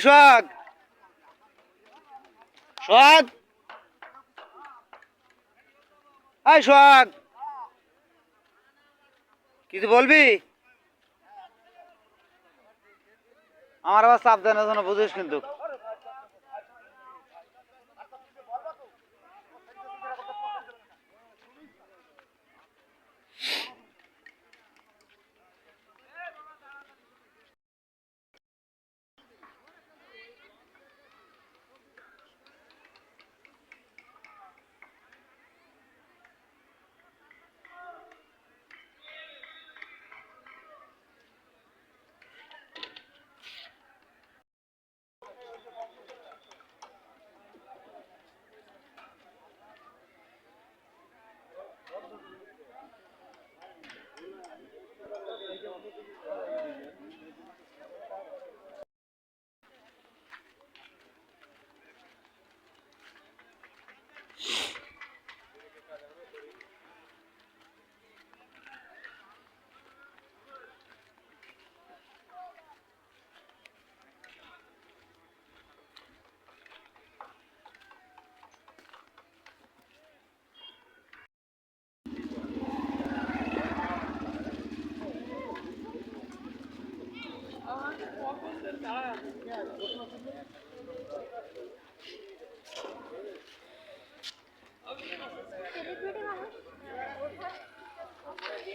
সোহাগ! সোহাগ! আয় সোহাগ! কিছু বলবি? আমার আবার চাপ দেয় না বুঝিস কিন্তু।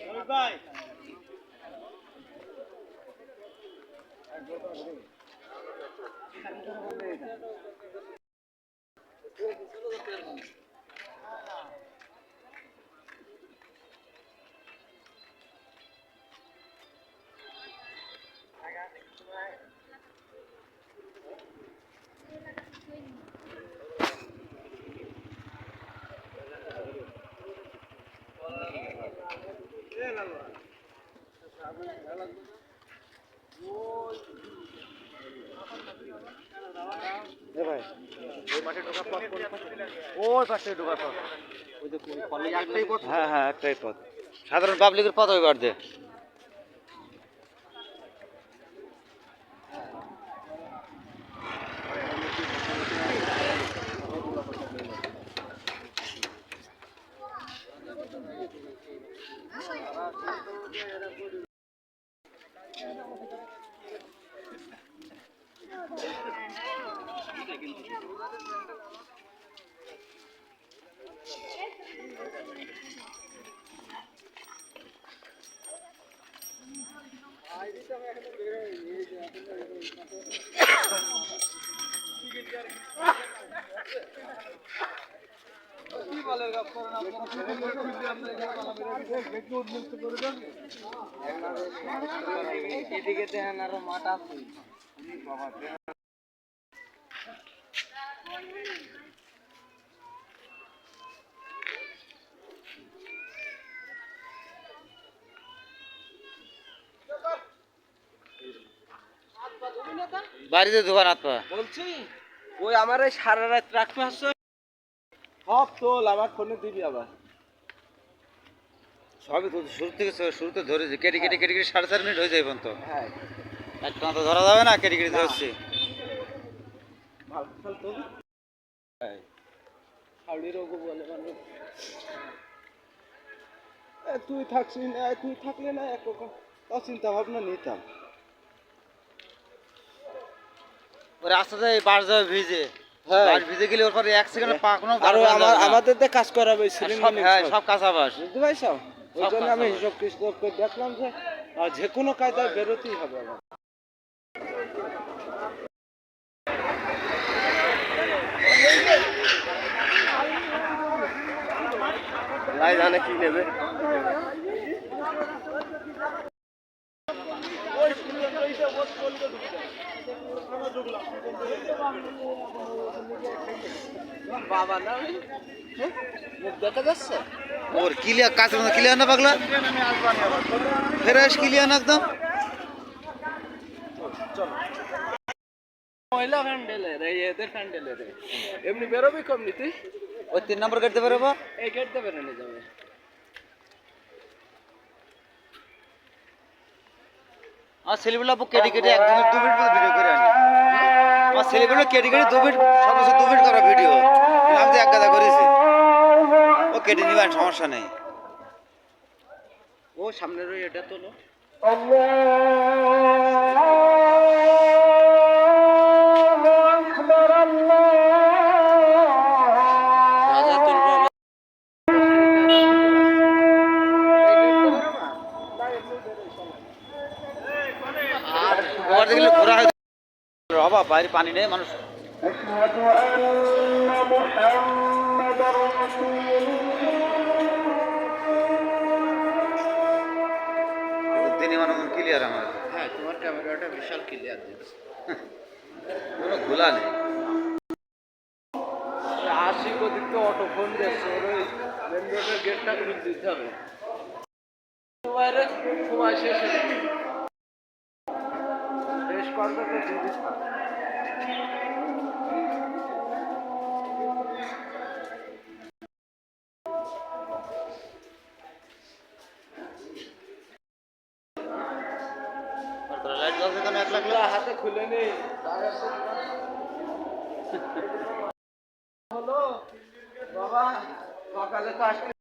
ওই পাশে সাধারণ পাবলিকের পথ ওই বার এদিকে দেখেন আরও মাঠ আছে। বাড়িতে দোকান হাত বলছি ওই আমার এই সারা রাত রাখতে আসছে। সব তোল আমার ফোনে দিবি আবার। সবই তো শুরু থেকে শুরুতে ধরেছি। কেটে কেটে কেটে কেটে সাড়ে চার মিনিট হয়ে যায় পর্যন্ত। হ্যাঁ। একটা তো ধরা যাবে না কেটে কেটে ধরছি। ভালো ফল রোগও বলে মানুষ তুই থাকছিস না তুই থাকলে না তাও চিন্তা ভাবনা নিতাম। রাস্তাতে বাস যাবে ভিজে। হ্যাঁ। ভিজে গেলে ওর পরে এক সেকেন্ড পা কোনো আরও আমার আমাদের কাজ করাবে সব হ্যাঁ সব কাঁচা বাস বুঝতে পারছ? ওই জন্য কাজ আমি হিসাব টিসাব করে দেখলাম যে যে কোনো কায়দায় বেরোতেই হবে আমার। জানে কি নেবে। বাবা না হ্যাঁ? মুখ দেখা যাচ্ছে? ওর ক্লিয়ার কাঁচা ক্লিয়ার না পাগলা? ফ্রেশ ক্লিয়ার না একদম? মহিলা প্যান্ডেলের এই এদের প্যান্ডেলের এমনি বেরোবি কমনি তুই? ওই তিন নম্বর কাটতে পারব এই গেটতে বেরোনো যাবে। আমার ছেলেগুলো আপু কেটে কেটে এক মিনিট দু মিনিট ভিডিও করে আনি। আমার ছেলেগুলো কেটে কেটে দু মিনিট সর্বোচ্চ দু মিনিট করা ভিডিও আমি তো এক গাদা করেছি। ও কেটে নিবেন সমস্যা নেই। ও সামনের ওই এটা তোলো। ওর ঘোরা বাইরে পানি নেই মানুষ। মানে ক্লিয়ার আমার। হ্যাঁ তোমার ক্যামেরাটা বিশাল ক্লিয়ার কোনো ঘোলা নেই। আশি তো অটো ফোন মেন রোডের গেটটা খুলে দিতে হবে। সময়। শেষ করবে তো দিদি লাইট জ্বলছে কেন এক লাখ হাতে খুলে নেই হলো, বাবা, সকালে তো আসলে